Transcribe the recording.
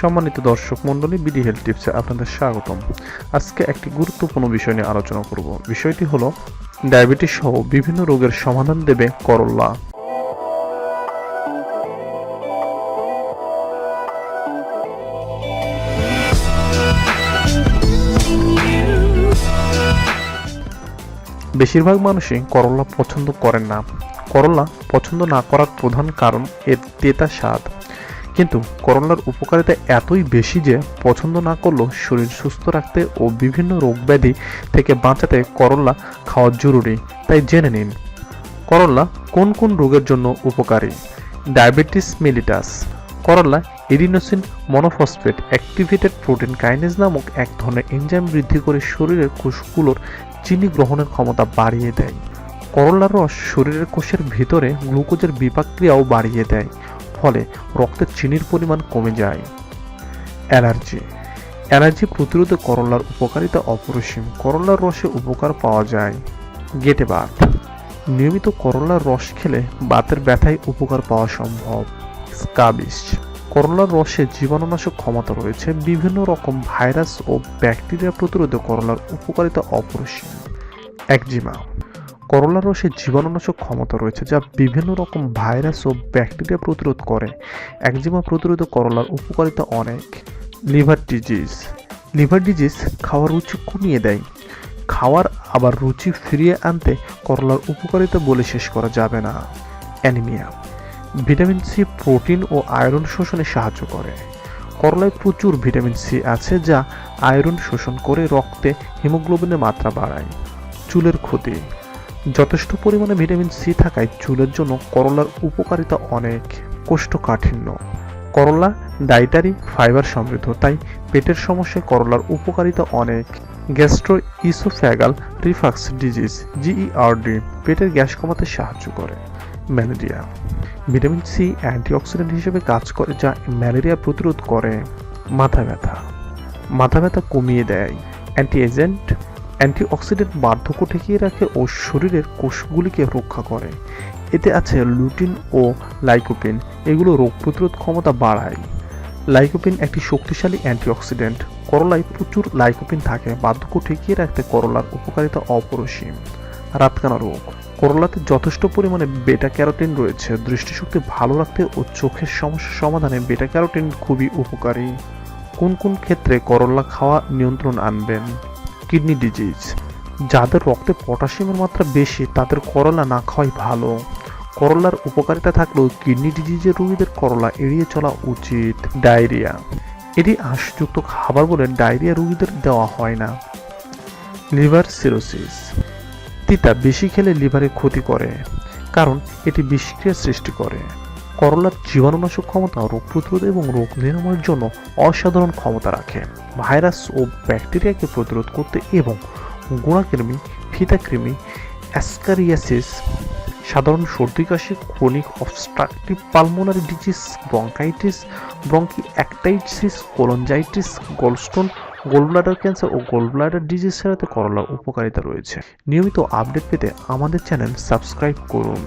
সম্মানিত দর্শক মণ্ডলী, বিডি হেলথ টিপসে আপনাদের স্বাগতম। আজকে একটি গুরুত্বপূর্ণ বিষয় নিয়ে আলোচনা করব। বিষয়টি হলো, ডায়াবেটিস সহ বিভিন্ন রোগের সমাধান দেবে করল্লা বেশিরভাগ মানুষই করল্লা পছন্দ করেন না। করল্লা পছন্দ না করার প্রধান কারণ এর তেতা স্বাদ। কিন্তু করল্লার উপকারিতা এতই বেশি যে পছন্দ না করলেও শরীর সুস্থ রাখতে ও বিভিন্ন রোগ ব্যাধি থেকে বাঁচাতে করল্লা খাওয়া জরুরি। তাই জেনে নিন করল্লা কোন কোন রোগের জন্য উপকারী? Diabetes mellitus. করল্লা adenosine monophosphate activated protein kinase নামক এক ধরনের এনজাইম বৃদ্ধি করে শরীরের কোষগুলোর চিনি গ্রহণের ক্ষমতা বাড়িয়ে দেয়। করল্লার রস শরীরের কোষের ভিতরে গ্লুকোজের বিপাক ক্রিয়াও বাড়িয়ে দেয়। ফলে রক্তে চিনির পরিমাণ কমে যায়। অ্যালার্জি। অ্যালার্জি প্রতিরোধে করলার উপকারিতা অপরিসীম। করলার রসে উপকার পাওয়া যায়। গেটে বাত নিয়মিত করলার রস খেলে বাতের ব্যথায় উপকার পাওয়া সম্ভব। স্কাবিস করলার রসে জীবাণুনাশক ক্ষমতা রয়েছে। বিভিন্ন রকম ভাইরাস ও ব্যাকটেরিয়া প্রতিরোধে করলার উপকারিতা অপরিসীম। একজিমা। করলার রসে জীবাণুনাশক ক্ষমতা রয়েছে যা বিভিন্ন রকম ভাইরাস ও ব্যাকটেরিয়া প্রতিরোধ করে। একজিমা প্রতিরোধ করলার উপকারিতা অনেক। Liver disease. লিভার ডিজিজ খাওয়ার রুচি কমিয়ে দেয়। খাওয়ার আবার রুচি ফিরিয়ে আনতে করলার উপকারিতা বলে শেষ করা যাবে না। অ্যানিমিয়া। ভিটামিন সি প্রোটিন ও আয়রন শোষণে সাহায্য করে। করলায় প্রচুর ভিটামিন সি আছে যা আয়রন শোষণ করে রক্তে হিমোগ্লোবিনের মাত্রা বাড়ায়। চুলের ক্ষতি। যথেষ্ট পরিমাণে ভিটামিন সি থাকায় চুলের জন্য করলার উপকারিতা অনেক, কোষ্ঠকাঠিন্য। করলা ডাইটারি ফাইবার সমৃদ্ধ, তাই পেটের সমস্যায় করলার উপকারিতা অনেক। Gastro oesophageal reflux disease GERD পেটের গ্যাস কমাতে সাহায্য করে। ম্যালেরিয়া, ভিটামিন সি অ্যান্টিঅক্সিডেন্ট হিসেবে কাজ করে, যা ম্যালেরিয়া প্রতিরোধ করে। মাথা ব্যথা মাথা ব্যথা কমিয়ে দেয়। অ্যান্টি এজেন্ট অ্যান্টিঅক্সিডেন্ট বার্ধক্য ঠেকিয়ে রাখে ও শরীরের কোষগুলিকে রক্ষা করে। এতে আছে লুটিন ও লাইকোপিন। এগুলো রোগ প্রতিরোধ ক্ষমতা বাড়ায়। লাইকোপিন একটি শক্তিশালী অ্যান্টিঅক্সিডেন্ট। করলায় প্রচুর লাইকোপিন থাকে। বার্ধক্য ঠেকিয়ে রাখতে করলার উপকারিতা অপরিসীম। রাতকানা রোগ। করলাতে যথেষ্ট পরিমাণে বেটা ক্যারোটিন রয়েছে। দৃষ্টিশক্তি ভালো রাখতে ও চোখের সমস্যা সমাধানে বেটা ক্যারোটিন খুবই উপকারী। কোন কোন ক্ষেত্রে করলা খাওয়া নিয়ন্ত্রণ আনবেন? কিডনি ডিজিজ যাদের রক্তে পটাশিয়ামের মাত্রা বেশি, তাদের করলা না খাওয়াই ভালো। করলার উপকারিতা থাকলেও কিডনি ডিজিজের রোগীদের করলা এড়িয়ে চলা উচিত। ডায়রিয়া। এটি আঁশযুক্ত খাবার বলে ডায়রিয়া রোগীদের দেওয়া হয় না। Liver cirrhosis. তিতা বেশি খেলে লিভারে ক্ষতি করে, কারণ এটি বিষক্রিয়া সৃষ্টি করে। করলার জীবাণুনাশক ক্ষমতা, রোগ প্রতিরোধ এবং রোগ নিরাময়ের জন্য অসাধারণ ক্ষমতা রাখে। ভাইরাস ও ব্যাকটেরিয়াকে প্রতিরোধ করতে এবং গুণাকৃমি, ফিতাকৃমি, অ্যাসকারিয়াসিস, সাধারণ সর্দি কাশি, chronic obstructive pulmonary disease, bronchitis bronchiectasis cholangitis gallstone, gallbladder cancer ও গোলব্লাডার ডিজিজ সারাতে করলার উপকারিতা রয়েছে। নিয়মিত আপডেট পেতে আমাদের চ্যানেল সাবস্ক্রাইব করুন।